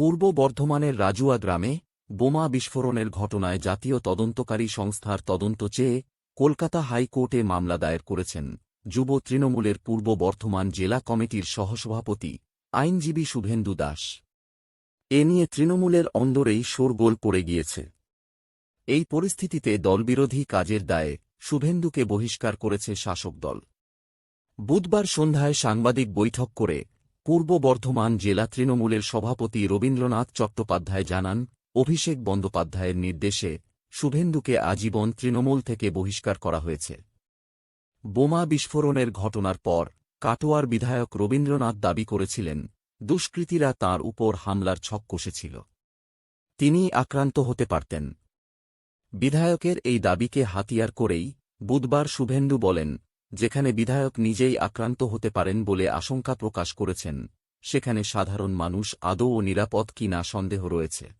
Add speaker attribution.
Speaker 1: পূর্ব বর্ধমানের রাজুয়া গ্রামে বোমা বিস্ফোরণের ঘটনায় জাতীয় তদন্তকারী সংস্থার তদন্ত চেয়ে কলকাতা হাইকোর্টে মামলা দায়ের করেছেন যুব তৃণমূলের পূর্ব বর্ধমান জেলা কমিটির সহসভাপতি আইনজীবী শুভেন্দু দাস। এ নিয়ে তৃণমূলের অন্দরেই শোরগোল পড়ে গিয়েছে। এই পরিস্থিতিতে দলবিরোধী কাজের দায়ে শুভেন্দুকে বহিষ্কার করেছে শাসক দল। বুধবার সন্ধ্যায় সাংবাদিক বৈঠক করে পূর্ব বর্ধমান জেলা তৃণমূলের সভাপতি রবীন্দ্রনাথ চট্টোপাধ্যায় জানান, অভিষেক বন্দ্যোপাধ্যায়ের নির্দেশে শুভেন্দুকে আজীবন তৃণমূল থেকে বহিষ্কার করা হয়েছে। বোমা বিস্ফোরণের ঘটনার পর কাটোয়ার বিধায়ক রবীন্দ্রনাথ দাবি করেছিলেন, দুষ্কৃতীরা তার উপর হামলার ছক কষেছিল। তিনি আক্রান্ত হতে পারতেন। বিধায়কের এই দাবিকে হাতিয়ার করেই বুধবার শুভেন্দু বলেন যেখানে বিধায়ক নিজেই আক্রান্ত হতে পারেন বলে আশঙ্কা প্রকাশ করেছেন, সেখানে সাধারণ মানুষ আদৌ ও নিরাপদ কিনা সন্দেহ রয়েছে।